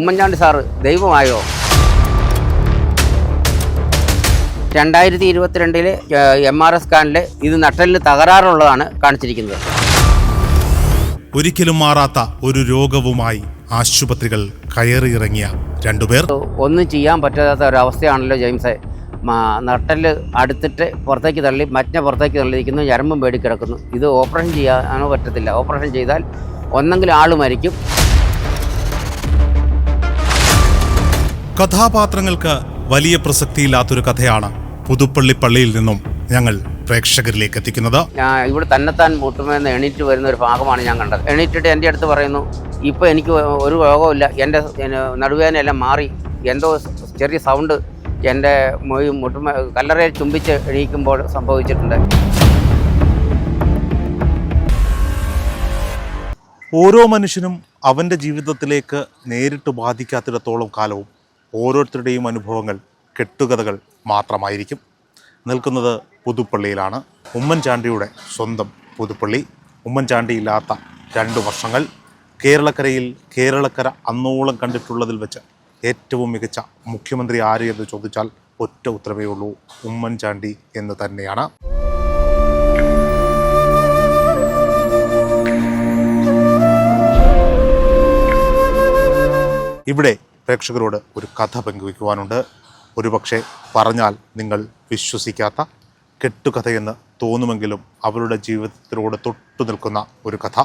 Oommen Chandy sir ദൈവമായോ? രണ്ടായിരത്തി ഇരുപത്തിരണ്ടിലെ M R S കാനിലെ ഇത് നട്ടലിന് തകരാറുള്ളതാണ് കാണിച്ചിരിക്കുന്നത്. ഒരിക്കലും മാറാത്ത ഒരു രോഗവുമായി ആശുപത്രികൾ കയറിയിറങ്ങിയ രണ്ടുപേർ. ഒന്നും ചെയ്യാൻ പറ്റാത്ത ഒരവസ്ഥയാണല്ലോ ജെയിംസെ. നട്ടൽ അടുത്തിട്ട് പുറത്തേക്ക് തള്ളി മറ്റേ പുറത്തേക്ക് തള്ളിയിരിക്കുന്നു ഞരമ്പും പേടി കിടക്കുന്നു. ഇത് ഓപ്പറേഷൻ ചെയ്യാനോ പറ്റത്തില്ല. ഓപ്പറേഷൻ ചെയ്താൽ ഒന്നെങ്കിലും ആൾ മരിക്കും. കഥാപാത്രങ്ങൾക്ക് വലിയ പ്രസക്തിയില്ലാത്തൊരു കഥയാണ് പുതുപ്പള്ളി പള്ളിയിൽ നിന്നും ഞങ്ങൾ പ്രേക്ഷകരിലേക്ക് എത്തിക്കുന്നത്. ഞാൻ ഇവിടെ തന്നെത്താൻ മുട്ടുമെന്ന് എണീറ്റ് വരുന്ന ഒരു ഭാഗമാണ് ഞാൻ കണ്ടത്. എണീറ്റിട്ട് എന്റെ അടുത്ത് പറയുന്നു ഇപ്പോൾ എനിക്ക് ഒരു രോഗമില്ല എന്റെ നടുവേദന നടുവേദനയെല്ലാം മാറി. എന്തോ ചെറിയ സൗണ്ട് എന്റെ മൊയ് മുട്ടുമ കല്ലറയിൽ ചുംബിച്ച് എണീക്കുമ്പോൾ സംഭവിച്ചിട്ടുണ്ട്. ഓരോ മനുഷ്യനും അവന്റെ ജീവിതത്തിലേക്ക് നേരിട്ട് ബാധിക്കാത്തിടത്തോളം കാലവും ഓരോരുത്തരുടെയും അനുഭവങ്ങൾ കെട്ടുകഥകൾ മാത്രമായിരിക്കും. നിൽക്കുന്നത് പുതുപ്പള്ളിയിലാണ്. ഉമ്മൻചാണ്ടിയുടെ സ്വന്തം പുതുപ്പള്ളി. ഉമ്മൻചാണ്ടി ഇല്ലാത്ത രണ്ട് വർഷങ്ങൾ കേരളക്കരയിൽ കേരളക്കര അന്നോളം കണ്ടിട്ടുള്ളതിൽ വെച്ച് ഏറ്റവും മികച്ച മുഖ്യമന്ത്രി ആര് എന്ന് ചോദിച്ചാൽ ഒറ്റ ഉത്തരവേ ഉള്ളൂ ഉമ്മൻചാണ്ടി എന്ന് തന്നെയാണ്. ഇവിടെ പ്രേക്ഷകരോട് ഒരു കഥ പങ്കുവയ്ക്കുവാനുണ്ട്. ഒരുപക്ഷെ പറഞ്ഞാൽ നിങ്ങൾ വിശ്വസിക്കാത്ത കെട്ടുകഥയെന്ന് തോന്നുമെങ്കിലും അവരുടെ ജീവിതത്തിലൂടെ തൊട്ടു നിൽക്കുന്ന ഒരു കഥ.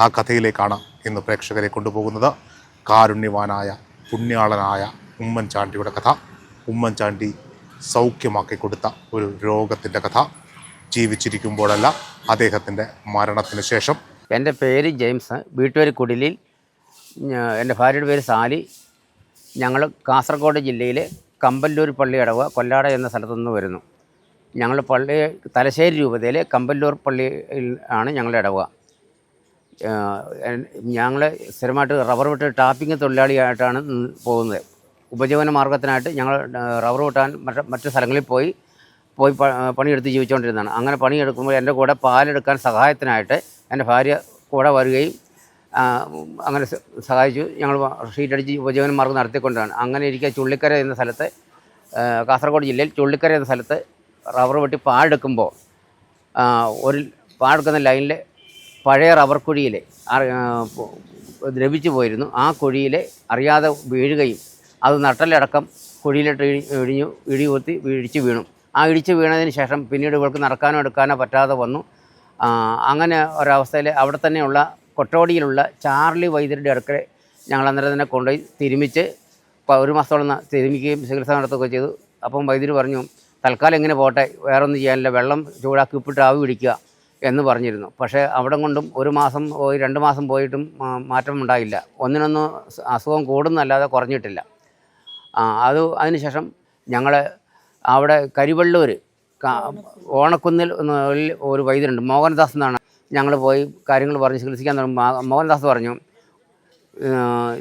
ആ കഥയിലേക്കാണ് ഇന്ന് പ്രേക്ഷകരെ കൊണ്ടുപോകുന്നത്. കാരുണ്യവാനായ പുണ്യാളനായ ഉമ്മൻചാണ്ടിയുടെ കഥ. ഉമ്മൻചാണ്ടി സൗഖ്യമാക്കി കൊടുത്ത ഒരു രോഗത്തിന്റെ കഥ. ജീവിച്ചിരിക്കുമ്പോഴല്ല അദ്ദേഹത്തിന്റെ മരണത്തിന് ശേഷം. എന്റെ പേര് ജെയിംസ്. വീട്ടുപേര് കുടിലിൽ. എന്റെ ഭാര്യയുടെ പേര് സാലി. ഞങ്ങൾ കാസർഗോഡ് ജില്ലയിലെ കമ്പല്ലൂർ പള്ളിയടവ് കൊല്ലാട എന്ന സ്ഥലത്തുനിന്ന് വരുന്നു. ഞങ്ങൾ പള്ളി തലശ്ശേരി രൂപതയിലെ കമ്പല്ലൂർ പള്ളിയിൽ ആണ് ഞങ്ങളുടെ ഇടവക ഞങ്ങൾ സ്ഥിരമായിട്ട് റബ്ബർ വെട്ട് ടാപ്പിംഗ് തൊഴിലാളിയായിട്ടാണ് പോകുന്നത്. ഉപജീവന മാർഗത്തിനായിട്ട് ഞങ്ങൾ റബ്ബർ വെട്ടാൻ മറ്റ് മറ്റു സ്ഥലങ്ങളിൽ പോയി പോയി പണിയെടുത്ത് ജീവിച്ചുകൊണ്ടിരുന്നതാണ്. അങ്ങനെ പണിയെടുക്കുമ്പോൾ എന്റെ കൂടെ പാലെടുക്കാൻ സഹായത്തിനായിട്ട് എന്റെ ഭാര്യ കൂടെ വരികയും അങ്ങനെ സഹായിച്ചു. ഞങ്ങൾ ഷീറ്റ് അടിച്ച് ഉപജീവന മാർഗം നടത്തിക്കൊണ്ടാണ്. അങ്ങനെ ഇരിക്കുക ചുള്ളിക്കര എന്ന സ്ഥലത്ത് കാസർഗോഡ് ജില്ലയിൽ ചുള്ളിക്കര എന്ന സ്ഥലത്ത് റബ്ബർ വെട്ടി പാടെടുക്കുമ്പോൾ ഒരു പാടെടുക്കുന്ന ലൈനിൽ പഴയ റബ്ബർ കുഴിയിൽ ദ്രവിച്ചു പോയിരുന്നു. ആ കുഴിയിൽ അറിയാതെ വീഴുകയും അത് നട്ടലടക്കം കുഴിയിലിട്ട് ഇടിഞ്ഞു ഇടി കുത്തി ഇടിച്ച് വീണു. ആ ഇടിച്ച് വീണതിന് ശേഷം പിന്നീട് ഇവൾക്ക് നടക്കാനോ എടുക്കാനോ പറ്റാതെ വന്നു. അങ്ങനെ ഒരവസ്ഥയിൽ അവിടെ തന്നെയുള്ള കൊട്ടോടിയിലുള്ള ചാർലി വൈദ്യരുടെ അടുക്കൽ ഞങ്ങൾ അന്നേരം തന്നെ കൊണ്ടുപോയി തിരുമിച്ച് ഒരു മാസത്തോളം തിരുമിക്കുകയും ചികിത്സ നടത്തുകയൊക്കെ ചെയ്തു. അപ്പം വൈദ്യർ പറഞ്ഞു തൽക്കാലം ഇങ്ങനെ പോട്ടെ വേറൊന്നും ചെയ്യാനില്ല വെള്ളം ചൂടാക്കി ഉപ്പിട്ട് ആവി പിടിക്കുക എന്ന് പറഞ്ഞിരുന്നു. പക്ഷേ അവിടെ കൊണ്ടും ഒരു മാസം പോയി രണ്ട് മാസം പോയിട്ടും മാറ്റം ഉണ്ടായില്ല. ഒന്നിനൊന്ന് അസുഖം കൂടുന്നല്ലാതെ കുറഞ്ഞിട്ടില്ല. അത് അതിനുശേഷം ഞങ്ങൾ അവിടെ കരിവള്ളൂർ ഓണക്കുന്നിൽ ഒരു വൈദ്യരുണ്ട് മോഹൻദാസ് എന്നാണ് ഞങ്ങൾ പോയി കാര്യങ്ങൾ പറഞ്ഞ് ചികിത്സിക്കാൻ തുടങ്ങും മോഹൻദാസ് പറഞ്ഞു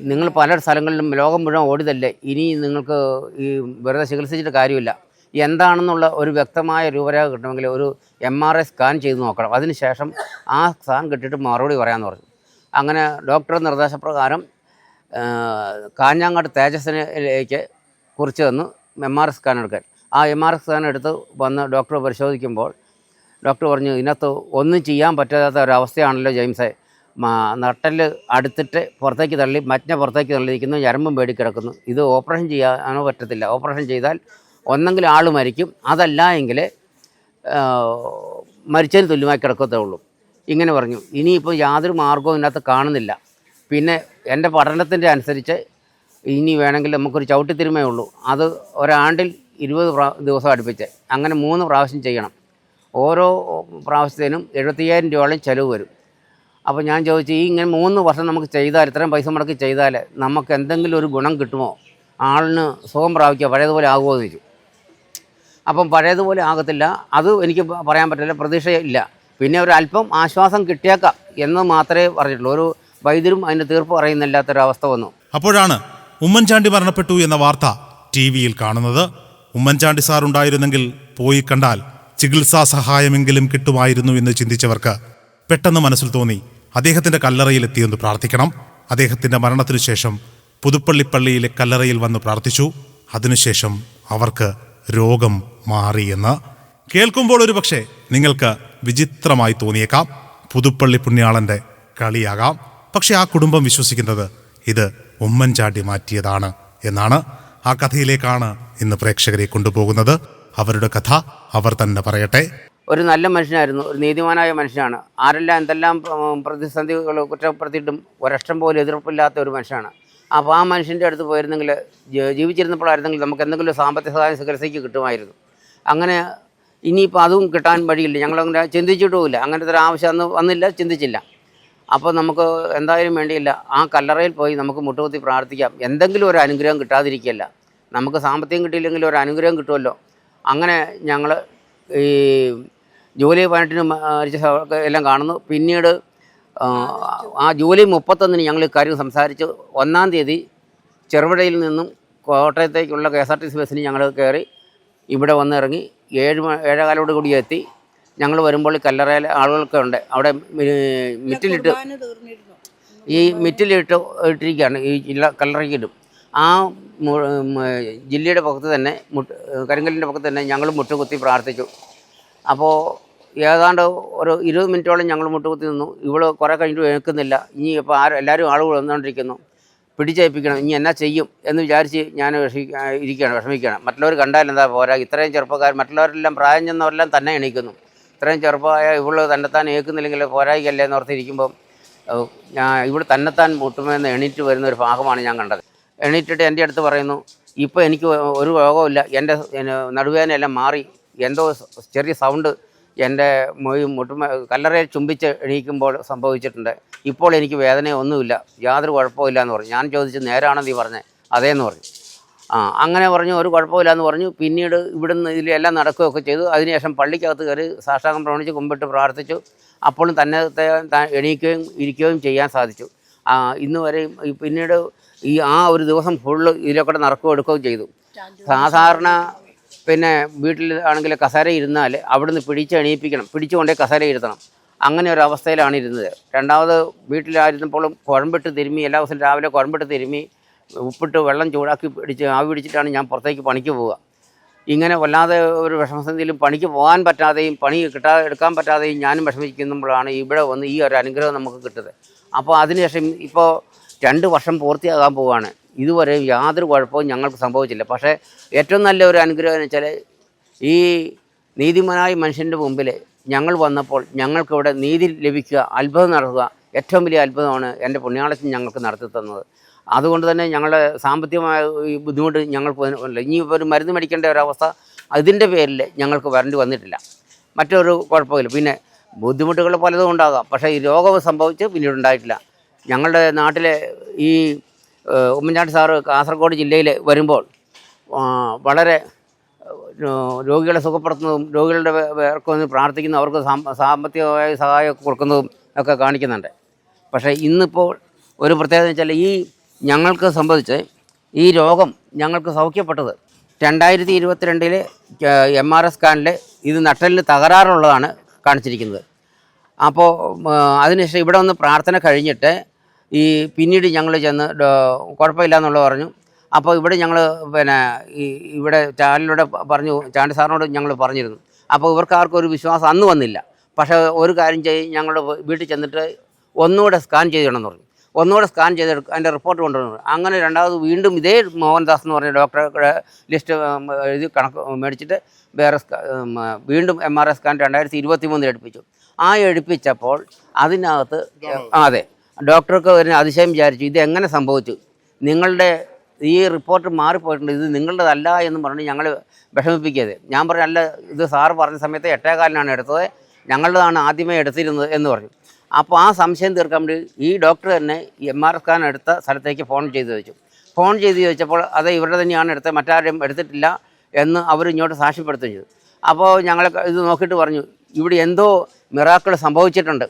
നിങ്ങൾ പല സ്ഥലങ്ങളിലും ലോകം മുഴുവൻ ഓടിതല്ലേ ഇനി നിങ്ങൾക്ക് ഈ വെറുതെ ചികിത്സിച്ചിട്ട് കാര്യമില്ല. എന്താണെന്നുള്ള ഒരു വ്യക്തമായ രൂപരേഖ കിട്ടണമെങ്കിൽ ഒരു എം ആർ ഐ സ്കാൻ ചെയ്ത് നോക്കണം. അതിനുശേഷം ആ സ്കാൻ കിട്ടിയിട്ട് മറുപടി പറയാമെന്ന് പറഞ്ഞു. അങ്ങനെ ഡോക്ടറുടെ നിർദ്ദേശപ്രകാരം കാഞ്ഞാങ്ങാട് തേജസ്സിനേക്ക് കുറിച്ച് തന്നു എം ആർ ഐ സ്കാൻ എടുക്കാൻ. ആ എം ആർ ഐ സ്കാൻ എടുത്ത് വന്ന് ഡോക്ടർ പരിശോധിക്കുമ്പോൾ ഡോക്ടർ പറഞ്ഞു ഇതിനകത്ത് ഒന്നും ചെയ്യാൻ പറ്റാത്ത ഒരവസ്ഥയാണല്ലോ ജെയിംസെ. നട്ടൽ അടുത്തിട്ട് പുറത്തേക്ക് തള്ളി മറ്റ പുറത്തേക്ക് തള്ളിയിരിക്കുന്നു ഞരമ്പും പേടി കിടക്കുന്നു. ഇത് ഓപ്പറേഷൻ ചെയ്യാനോ പറ്റത്തില്ല. ഓപ്പറേഷൻ ചെയ്താൽ ഒന്നെങ്കിൽ ആൾ മരിക്കും. അതല്ല എങ്കിൽ മരിച്ചതിന് തുല്യമായി കിടക്കത്തേ ഉള്ളൂ. ഇങ്ങനെ പറഞ്ഞു. ഇനിയിപ്പോൾ യാതൊരു മാർഗവും ഇതിനകത്ത് കാണുന്നില്ല. പിന്നെ എന്റെ പഠനത്തിന്റെ അനുസരിച്ച് ഇനി വേണമെങ്കിൽ നമുക്കൊരു ചവിട്ടിത്തിരുമേ ഉള്ളൂ. അത് ഒരാണ്ടിൽ ഇരുപത് പ്രാ ദിവസം അടുപ്പിച്ച്. അങ്ങനെ മൂന്ന് പ്രാവശ്യം ചെയ്യണം. ഓരോ പ്രാവശ്യത്തിനും എഴുപത്തയ്യായിരം രൂപയോളം ചിലവ് വരും. അപ്പോൾ ഞാൻ ചോദിച്ചു ഈ ഇങ്ങനെ മൂന്ന് വർഷം നമുക്ക് ചെയ്താൽ ഇത്രയും പൈസ മുടക്കി ചെയ്താൽ നമുക്ക് എന്തെങ്കിലും ഒരു ഗുണം കിട്ടുമോ? ആളിന് സുഖം പ്രാപിക്കുക പഴയതുപോലെ ആകുമോ എന്ന് അപ്പം പഴയതുപോലെ ആകത്തില്ല. അത് എനിക്ക് പറയാൻ പറ്റില്ല പ്രതീക്ഷയില്ല. പിന്നെ ഒരു അല്പം ആശ്വാസം കിട്ടിയേക്കാം എന്ന് മാത്രമേ പറഞ്ഞിട്ടുള്ളൂ. ഒരു വൈദ്യരും അതിന്റെ തീർപ്പ് പറയുന്നില്ലാത്തൊരവസ്ഥ വന്നു. അപ്പോഴാണ് ഉമ്മൻചാണ്ടി മരണപ്പെട്ടു എന്ന വാർത്ത ടി വിയിൽ കാണുന്നത്. ഉമ്മൻചാണ്ടി സാർ ഉണ്ടായിരുന്നെങ്കിൽ പോയി കണ്ടാൽ ചികിത്സാ സഹായമെങ്കിലും കിട്ടുമായിരുന്നു എന്ന് ചിന്തിച്ചവർക്ക് പെട്ടെന്ന് മനസ്സിൽ തോന്നി അദ്ദേഹത്തിന്റെ കല്ലറയിൽ എത്തിയൊന്ന് പ്രാർത്ഥിക്കണം. അദ്ദേഹത്തിന്റെ മരണത്തിനു ശേഷം പുതുപ്പള്ളിപ്പള്ളിയിലെ കല്ലറയിൽ വന്ന് പ്രാർത്ഥിച്ചു. അതിനുശേഷം അവർക്ക് രോഗം മാറിയെന്ന് കേൾക്കുമ്പോൾ ഒരു പക്ഷേ നിങ്ങൾക്ക് വിചിത്രമായി തോന്നിയേക്കാം. പുതുപ്പള്ളി പുണ്യാളന്റെ കളിയാകാം. പക്ഷെ ആ കുടുംബം വിശ്വസിക്കുന്നത് ഇത് ഉമ്മൻചാണ്ടി മാറ്റിയതാണ് എന്നാണ്. ആ കഥയിലേക്കാണ് ഇന്ന് പ്രേക്ഷകരെ കൊണ്ടുപോകുന്നത്. അവരുടെ കഥ അവർ തന്നെ പറയട്ടെ. ഒരു നല്ല മനുഷ്യനായിരുന്നു ഒരു നീതിമാനായ മനുഷ്യനാണ്. ആരെല്ലാം എന്തെല്ലാം പ്രതിസന്ധികൾ കുറ്റപ്പെടുത്തിയിട്ടും ഒരഷ്ടം പോലും എതിർപ്പില്ലാത്ത ഒരു മനുഷ്യനാണ്. അപ്പോൾ ആ മനുഷ്യന്റെ അടുത്ത് പോയിരുന്നെങ്കിൽ ജീവിച്ചിരുന്നപ്പോഴായിരുന്നെങ്കിൽ നമുക്ക് എന്തെങ്കിലും സാമ്പത്തിക സഹായം ചികിത്സയ്ക്ക് കിട്ടുമായിരുന്നു. അങ്ങനെ ഇനിയിപ്പോൾ അതും കിട്ടാൻ വഴിയില്ല. ഞങ്ങളങ്ങനെ ചിന്തിച്ചിട്ടുമില്ല അങ്ങനത്തെ ഒരു ആവശ്യം അന്ന് വന്നില്ല ചിന്തിച്ചില്ല. അപ്പോൾ നമുക്ക് എന്തായാലും വേണ്ടിയില്ല. ആ കല്ലറയിൽ പോയി നമുക്ക് മുട്ടുകുത്തി പ്രാർത്ഥിക്കാം. എന്തെങ്കിലും ഒരു അനുഗ്രഹം കിട്ടാതിരിക്കുകയല്ല. നമുക്ക് സാമ്പത്തികം കിട്ടിയില്ലെങ്കിലും ഒരു അനുഗ്രഹം കിട്ടുമല്ലോ. അങ്ങനെ ഞങ്ങൾ ഈ ജൂലൈ പതിനെട്ടിന് മരിച്ച എല്ലാം കാണുന്നു. പിന്നീട് ആ, ജൂലൈ മുപ്പത്തൊന്നിന് ഞങ്ങൾ ഇക്കാര്യം സംസാരിച്ച്. ഒന്നാം തീയതി ചെറുപുഴയിൽ നിന്നും കോട്ടയത്തേക്കുള്ള K S R T C ബസ്സിന് ഞങ്ങൾ കയറി ഇവിടെ വന്നിറങ്ങി ഏഴ് ഏഴേകാലോട് കൂടി എത്തി. ഞങ്ങൾ വരുമ്പോൾ കല്ലറയിലെ ആളുകളൊക്കെ ഉണ്ട്. അവിടെ മിറ്റിലിട്ട് ഈ മിറ്റിലിട്ട് ഇട്ടിരിക്കുകയാണ്. ഈ ജില്ല കല്ലറയ്ക്കിടും ആ ജില്ലയുടെ പക്കത്ത് തന്നെ മുട്ട് കരിങ്കലിന്റെ പക്കത്ത് തന്നെ ഞങ്ങൾ മുട്ടുകുത്തി പ്രാർത്ഥിച്ചു. അപ്പോൾ ഏതാണ്ട് ഒരു ഇരുപത് മിനിറ്റോളം ഞങ്ങൾ മുട്ടുകുത്തി നിന്നു. ഇവൾ കുറേ കഴിഞ്ഞിട്ട് എഴുക്കുന്നില്ല ഇനി ഇപ്പോൾ ആരും എല്ലാവരും ആളുകൾ വന്നുകൊണ്ടിരിക്കുന്നു. പിടിച്ചേൽപ്പിക്കണം. ഇനി എന്നാ ചെയ്യും എന്ന് വിചാരിച്ച് ഞാൻ ഇരിക്കുകയാണ് വിഷമിക്കുകയാണ്. മറ്റുള്ളവർ കണ്ടാൽ എന്താ പോരാ? ഇത്രയും ചെറുപ്പക്കാർ മറ്റുള്ളവരെല്ലാം പ്രായം ചെന്നവരെല്ലാം തന്നെ എണീക്കുന്നു. ഇത്രയും ചെറുപ്പമായ ഇവൾ തന്നെത്താൻ ഏൽക്കുന്നില്ലെങ്കിൽ പോരായിക്കല്ലേ എന്ന് ഓർത്തിരിക്കുമ്പം ഏഹ്, ഞാൻ ഇവിടെ തന്നെത്താൻ മുട്ടുമെന്ന് എണീറ്റ് വരുന്ന ഒരു ഭാഗമാണ് ഞാൻ കണ്ടത്. എണീറ്റിട്ട് എന്റെ അടുത്ത് പറയുന്നു ഇപ്പോൾ എനിക്ക് ഒരു രോഗമില്ല എന്റെ നടുവേദനയെല്ലാം മാറി. എന്തോ ചെറിയ സൗണ്ട് എന്റെ മൊഴി മുട്ടുമ കല്ലറയിൽ ചുംബിച്ച് എണീക്കുമ്പോൾ സംഭവിച്ചിട്ടുണ്ട്. ഇപ്പോൾ എനിക്ക് വേദനയൊന്നുമില്ല. യാതൊരു കുഴപ്പമില്ല എന്ന് പറഞ്ഞു. ഞാൻ ചോദിച്ചു നേരാണെന്ന് നീ പറഞ്ഞേ? അതേന്ന് പറഞ്ഞു. ആ അങ്ങനെ പറഞ്ഞു. ഒരു കുഴപ്പമില്ല എന്ന് പറഞ്ഞു. പിന്നീട് ഇവിടുന്ന് ഇതിലെല്ലാം നടക്കുകയൊക്കെ ചെയ്തു. അതിനുശേഷം പള്ളിക്കകത്ത് കയറി സാഷ്ടാംഗം പ്രവണിച്ച് കുമ്പിട്ട് പ്രാർത്ഥിച്ചു. അപ്പോഴും തന്നെ എണീക്കുകയും ഇരിക്കുകയും ചെയ്യാൻ സാധിച്ചു. ഇന്ന് വരെയും പിന്നീട് ഈ ആ ഒരു ദിവസം ഫുള്ള് ഇതിലൊക്കെ നടക്കുകയും എടുക്കുകയും ചെയ്തു. സാധാരണ പിന്നെ വീട്ടിൽ ആണെങ്കിൽ കസേര ഇരുന്നാൽ അവിടുന്ന് പിടിച്ച് എണീപ്പിക്കണം. പിടിച്ചുകൊണ്ടേ കസേര ഇരുത്തണം. അങ്ങനെ ഒരു അവസ്ഥയിലാണ് ഇരുന്നത്. രണ്ടാമത് വീട്ടിലായിരുന്നപ്പോഴും കുഴമ്പിട്ട് തിരുമ്മി എല്ലാ ദിവസവും രാവിലെ കുഴമ്പിട്ട് തിരുമ്മി ഉപ്പിട്ട് വെള്ളം ചൂടാക്കി പിടിച്ച് ആവി പിടിച്ചിട്ടാണ് ഞാൻ പുറത്തേക്ക് പണിക്ക് പോവുക. ഇങ്ങനെ വല്ലാതെ ഒരു വിഷമസന്ധിയിലും പണിക്ക് പോകാൻ പറ്റാതെയും പണി കിട്ടാതെ എടുക്കാൻ പറ്റാതെയും ഞാനും വിഷമിക്കുമ്പോഴാണ് ഇവിടെ വന്ന് ഈ ഒരു അനുഗ്രഹം നമുക്ക് കിട്ടുന്നത്. അപ്പോൾ അതിനുശേഷം ഇപ്പോൾ രണ്ട് വർഷം പൂർത്തിയാകാൻ പോവുകയാണ് ഇതുവരെ യാതൊരു കുഴപ്പവും ഞങ്ങൾക്ക് സംഭവിച്ചില്ല. പക്ഷേ ഏറ്റവും നല്ല ഒരു അനുഗ്രഹം എന്ന് വെച്ചാൽ ഈ നീതിമാനായ മനുഷ്യന്റെ മുമ്പിൽ ഞങ്ങൾ വന്നപ്പോൾ ഞങ്ങൾക്കിവിടെ നീതി ലഭിക്കുക അത്ഭുതം നടത്തുക ഏറ്റവും വലിയ അത്ഭുതമാണ് എന്റെ പുണ്യാളച്ചൻ ഞങ്ങൾക്ക് നടത്തി തന്നത്. അതുകൊണ്ട് തന്നെ ഞങ്ങളുടെ സാമ്പത്തികമായ ഈ ബുദ്ധിമുട്ട് ഞങ്ങൾക്ക് ഇനി ഒരു മരുന്ന് മേടിക്കേണ്ട ഒരവസ്ഥ അതിന്റെ പേരിൽ ഞങ്ങൾക്ക് വരേണ്ടി വന്നിട്ടില്ല. മറ്റൊരു കുഴപ്പമില്ല. പിന്നെ ബുദ്ധിമുട്ടുകൾ പലതും ഉണ്ടാകാം. പക്ഷേ ഈ രോഗം സംഭവിച്ച് പിന്നീട് ഉണ്ടായിട്ടില്ല. ഞങ്ങളുടെ നാട്ടിലെ ഈ ഉമ്മൻചാണ്ടി സാറ് കാസർഗോഡ് ജില്ലയിൽ വരുമ്പോൾ വളരെ രോഗികളെ സുഖപ്പെടുത്തുന്നതും രോഗികളുടെ പേർക്ക് പ്രാർത്ഥിക്കുന്ന അവർക്ക് സാമ്പത്തികമായ സഹായം കൊടുക്കുന്നതും ഒക്കെ കാണിക്കുന്നുണ്ട്. പക്ഷേ ഇന്നിപ്പോൾ ഒരു പ്രത്യേകത വെച്ചാൽ ഈ ഞങ്ങൾക്ക് സംബന്ധിച്ച് ഈ രോഗം ഞങ്ങൾക്ക് സൗഖ്യപ്പെട്ടത് രണ്ടായിരത്തി ഇരുപത്തിരണ്ടിലെ എം ആർ എസ് സ്കാനിൽ ഇത് നട്ടലിന് തകരാറുള്ളതാണ് കാണിച്ചിരിക്കുന്നത്. അപ്പോൾ അതിനുശേഷം ഇവിടെ വന്ന് പ്രാർത്ഥന കഴിഞ്ഞിട്ട് ഈ പിന്നീട് ഞങ്ങൾ ചെന്ന് കുഴപ്പമില്ല എന്നുള്ളത് പറഞ്ഞു. അപ്പോൾ ഇവിടെ ഞങ്ങൾ പിന്നെ ഈ ഇവിടെ ചാനലിലൂടെ പറഞ്ഞു ചാണ്ടി സാറിനോട് ഞങ്ങൾ പറഞ്ഞിരുന്നു. അപ്പോൾ ഇവർക്കാർക്കും ഒരു വിശ്വാസം അന്ന് വന്നില്ല. പക്ഷേ ഒരു കാര്യം ചെയ്ത് ഞങ്ങൾ വീട്ടിൽ ചെന്നിട്ട് ഒന്നുകൂടെ സ്കാൻ ചെയ്തിടണമെന്ന് പറഞ്ഞു. ഒന്നുകൂടെ സ്കാൻ ചെയ്തെടുക്കുക അതിന്റെ റിപ്പോർട്ട് കൊണ്ടുവന്നു. അങ്ങനെ രണ്ടാമത് വീണ്ടും ഇതേ മോഹൻദാസ് എന്ന് പറഞ്ഞ ഡോക്ടറുടെ ലിസ്റ്റ് എഴുതി കണക്ക് മേടിച്ചിട്ട് വേറെ വീണ്ടും എം ആർ ഐ സ്കാൻ രണ്ടായിരത്തി ഇരുപത്തി മൂന്നിൽ എടുപ്പിച്ചു. ആ എടുപ്പിച്ചപ്പോൾ അതിനകത്ത് അതെ. ഡോക്ടർക്ക് ഒരു അതിശയം വിചാരിച്ചു ഇത് എങ്ങനെ സംഭവിച്ചു? നിങ്ങളുടെ ഈ റിപ്പോർട്ട് മാറിപ്പോയിട്ടുണ്ട് ഇത് നിങ്ങളുടേതല്ല എന്ന് പറഞ്ഞ് ഞങ്ങൾ വിഷമിപ്പിക്കരുത്. ഞാൻ പറഞ്ഞു അല്ല ഇത് സാറ് പറഞ്ഞ സമയത്ത് എട്ടേകാലിനാണ് എടുത്തത് ഞങ്ങളുടേതാണ് ആദ്യമേ എടുത്തിരുന്നത് എന്ന് പറഞ്ഞു. അപ്പോൾ ആ സംശയം തീർക്കാൻ വേണ്ടി ഈ ഡോക്ടർ തന്നെ എം ആർ സ്കാൻ എടുത്ത സ്ഥലത്തേക്ക് ഫോൺ ചെയ്ത് വെച്ചു. ഫോൺ ചെയ്ത് ചോദിച്ചപ്പോൾ അത് ഇവരുടെ തന്നെയാണ് എടുത്തത് മറ്റാരും എടുത്തിട്ടില്ല എന്ന് അവർ ഇങ്ങോട്ട് സാക്ഷ്യപ്പെടുത്തുകയും ചെയ്തു. അപ്പോൾ ഞങ്ങളെ ഇത് നോക്കിയിട്ട് പറഞ്ഞു ഇവിടെ എന്തോ മിറാക്കൾ സംഭവിച്ചിട്ടുണ്ട്.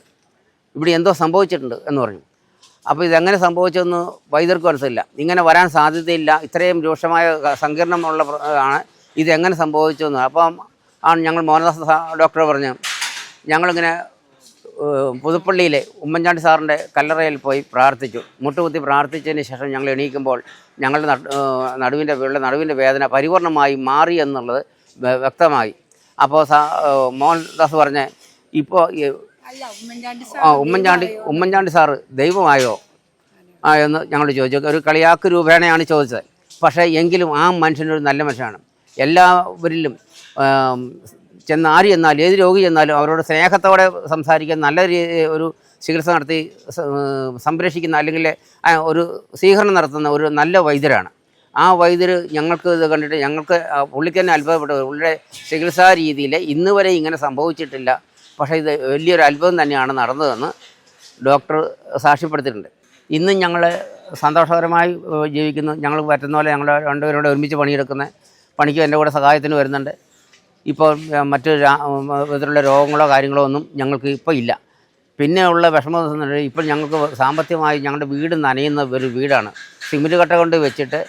ഇവിടെ എന്തോ സംഭവിച്ചിട്ടുണ്ട് എന്ന് പറഞ്ഞു. അപ്പോൾ ഇതെങ്ങനെ സംഭവിച്ചതെന്ന് വൈദ്യർക്ക് മനസ്സില്ല ഇങ്ങനെ വരാൻ സാധ്യതയില്ല. ഇത്രയും രൂക്ഷമായ സങ്കീർണമുള്ള ആണ് ഇതെങ്ങനെ സംഭവിച്ചതെന്ന് അപ്പം ആണ് ഞങ്ങൾ മോഹനദാസ് ഡോക്ടർ പറഞ്ഞു ഞങ്ങളിങ്ങനെ പുതുപ്പള്ളിയിലെ ഉമ്മൻചാണ്ടി സാറിന്റെ കല്ലറയിൽ പോയി പ്രാർത്ഥിച്ചു. മുട്ടുകുത്തി പ്രാർത്ഥിച്ചതിന് ശേഷം ഞങ്ങൾ എണീക്കുമ്പോൾ ഞങ്ങളുടെ നടു- നടുവിന്റെ വീട്ടിലെ നടുവിന്റെ വേദന പരിപൂർണമായി മാറി എന്നുള്ളത് വ്യക്തമായി. അപ്പോൾ സാ മോഹൻദാസ് പറഞ്ഞ് ഇപ്പോൾ ആ ഉമ്മൻചാണ്ടി ഉമ്മൻചാണ്ടി സാറ് ദൈവമായോ? ആ എന്ന് ഞങ്ങൾ ചോദിച്ചു. ഒരു കളിയാക്ക് രൂപേണയാണ് ചോദിച്ചത്. പക്ഷേ എങ്കിലും ആ മനുഷ്യനൊരു നല്ല മനുഷ്യനാണ്. എല്ലാവരിലും ചെന്ന് ആര് ചെന്നാലും ഏത് രോഗി ചെന്നാലും അവരോട് സ്നേഹത്തോടെ സംസാരിക്കാൻ നല്ല രീതി ഒരു ചികിത്സ നടത്തി സംരക്ഷിക്കുന്ന അല്ലെങ്കിൽ ഒരു സ്വീകരണം നടത്തുന്ന ഒരു നല്ല വൈദ്യരാണ്. ആ വൈദ്യർ ഞങ്ങൾക്ക് ഇത് കണ്ടിട്ട് ഞങ്ങൾക്ക് പുള്ളിക്ക് തന്നെ അത്ഭുതപ്പെട്ടു. പുള്ളിയുടെ ചികിത്സാ രീതിയിൽ ഇന്ന് വരെ ഇങ്ങനെ സംഭവിച്ചിട്ടില്ല. പക്ഷേ ഇത് വലിയൊരു അത്ഭുതം തന്നെയാണ് നടന്നതെന്ന് ഡോക്ടർ സാക്ഷ്യപ്പെടുത്തിയിട്ടുണ്ട്. ഇന്നും ഞങ്ങൾ സന്തോഷകരമായി ജീവിക്കുന്നു. ഞങ്ങൾ പറ്റുന്ന പോലെ ഞങ്ങൾ രണ്ടുപേരോട് ഒരുമിച്ച് പണിയെടുക്കുന്ന പണിക്ക് എന്റെ കൂടെ സഹായത്തിന് വരുന്നുണ്ട്. ഇപ്പോൾ മറ്റു വിധത്തിലുള്ള രോഗങ്ങളോ കാര്യങ്ങളോ ഒന്നും ഞങ്ങൾക്ക് ഇപ്പോൾ ഇല്ല. പിന്നെ ഉള്ള വിഷമം എന്ന് പറഞ്ഞാൽ ഇപ്പോൾ ഞങ്ങൾക്ക് സാമ്പത്തികമായി ഞങ്ങളുടെ വീട് നനയുന്ന ഒരു വീടാണ്. സിമെന്റ് കട്ട കൊണ്ട് വെച്ചിട്ട്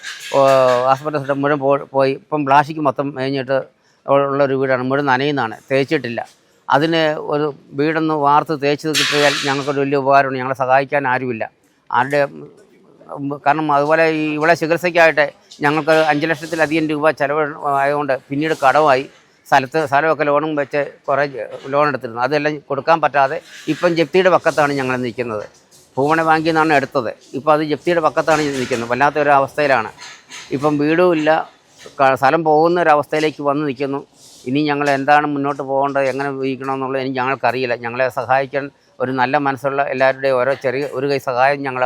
ആസ്പത്രി മുഴുവൻ പോയി. ഇപ്പം പ്ലാസ്റ്റിക് മൊത്തം മേഞ്ഞിട്ട് ഉള്ള ഒരു വീടാണ്. മുഴുവൻ നനയുന്നതാണ്. തേച്ചിട്ടില്ല. അതിന് ഒരു വീടൊന്ന് വാർത്ത് തേച്ച് കിട്ടിയാൽ ഞങ്ങൾക്കൊരു വലിയ ഉപകാരമാണ്. ഞങ്ങളെ സഹായിക്കാൻ ആരുമില്ല. ആരുടെ കാരണം അതുപോലെ ഈ ഇവിടെ ചികിത്സയ്ക്കായിട്ട് ഞങ്ങൾക്ക് അഞ്ച് ലക്ഷത്തിലധികം രൂപ ചിലവ് ആയതുകൊണ്ട് പിന്നീട് കടമായി. സ്ഥലത്ത് സ്ഥലമൊക്കെ ലോണും വെച്ച് കുറേ ലോൺ എടുത്തിരുന്നു. അതെല്ലാം കൊടുക്കാൻ പറ്റാതെ ഇപ്പം ജപ്തിയുടെ പക്കത്താണ് ഞങ്ങൾ നിൽക്കുന്നത്. ഭൂമണ ബാങ്കിൽ നിന്നാണ് എടുത്തത്. ഇപ്പോൾ അത് ജപ്തിയുടെ പക്കത്താണ് നിൽക്കുന്നത്. വല്ലാത്ത ഒരു അവസ്ഥയിലാണ് ഇപ്പം വീടും ഇല്ല. സ്ഥലം പോകുന്ന ഒരു അവസ്ഥയിലേക്ക് വന്ന് നിൽക്കുന്നു. ഇനി ഞങ്ങൾ എന്താണ് മുന്നോട്ട് പോകേണ്ടത് എങ്ങനെ ഉപയോഗിക്കണമെന്നുള്ളത് ഇനി ഞങ്ങൾക്കറിയില്ല. ഞങ്ങളെ സഹായിക്കാൻ ഒരു നല്ല മനസ്സുള്ള എല്ലാവരുടെയും ഓരോ ചെറിയ ഒരു കൈ സഹായം ഞങ്ങൾ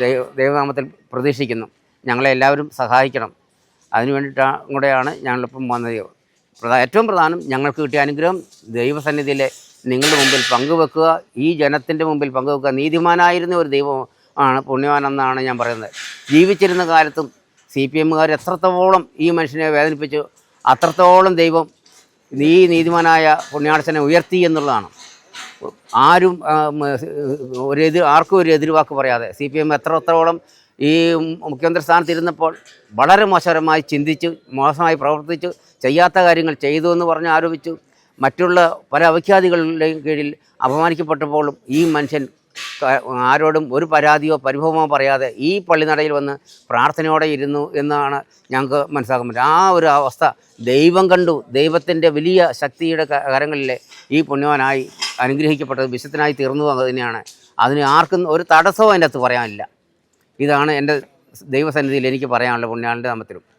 ദൈവ ദൈവനാമത്തിൽ പ്രതീക്ഷിക്കുന്നു. ഞങ്ങളെ എല്ലാവരും സഹായിക്കണം. അതിനു വേണ്ടിയിട്ടാണ് കൂടെയാണ് ഞങ്ങളിപ്പം വന്നത്. പ്രധാന ഏറ്റവും പ്രധാനം ഞങ്ങൾക്ക് കിട്ടിയ അനുഗ്രഹം ദൈവസന്നിധിയിലെ നിങ്ങളുടെ മുമ്പിൽ പങ്കുവെക്കുക. ഈ ജനത്തിന്റെ മുമ്പിൽ പങ്കുവെക്കുക. നീതിമാനായിരുന്ന ഒരു ദൈവം ആണ് പുണ്യവാനെന്നാണ് ഞാൻ പറയുന്നത്. ജീവിച്ചിരുന്ന കാലത്തും സി പി എമ്മുകാർ എത്രത്തോളം ഈ മനുഷ്യനെ വേദനിപ്പിച്ചു അത്രത്തോളം ദൈവം നീ നീതിമാനായ പുണ്യാടച്ചനെ ഉയർത്തി എന്നുള്ളതാണ്. ആരും ഒരു എതിർ ആർക്കും ഒരു എതിർവാക്ക് പറയാതെ. സി പി എം എത്രത്തോളം ഈ മുഖ്യമന്ത്രി സ്ഥാനത്തിരുന്നപ്പോൾ വളരെ മോശകരമായി ചിന്തിച്ചു മോശമായി പ്രവർത്തിച്ചു ചെയ്യാത്ത കാര്യങ്ങൾ ചെയ്തു എന്ന് പറഞ്ഞ് ആരോപിച്ചു. മറ്റുള്ള പല അവഖ്യാതികളുടെയും കീഴിൽ അപമാനിക്കപ്പെട്ടപ്പോഴും ഈ മനുഷ്യൻ ആരോടും ഒരു പരാതിയോ പരിഭവമോ പറയാതെ ഈ പള്ളിനടയിൽ വന്ന് പ്രാർത്ഥനയോടെ ഇരുന്നു എന്നാണ് ഞങ്ങൾക്ക് മനസ്സിലാക്കാൻ ആ ഒരു അവസ്ഥ ദൈവം കണ്ടു. ദൈവത്തിന്റെ വലിയ ശക്തിയുടെ കരങ്ങളിലെ ഈ പുണ്യവാനായി അനുഗ്രഹിക്കപ്പെട്ടത് വിശുദ്ധനായി തീർന്നു തന്നെയാണ്. അതിന് ആർക്കും ഒരു തടസ്സവും അതിന്റെ അകത്ത് പറയാനില്ല. ഇതാണ് എന്റെ ദൈവസന്നിധിയിൽ എനിക്ക് പറയാനുള്ള പുണ്യാളിന്റെ നാമത്തിലും.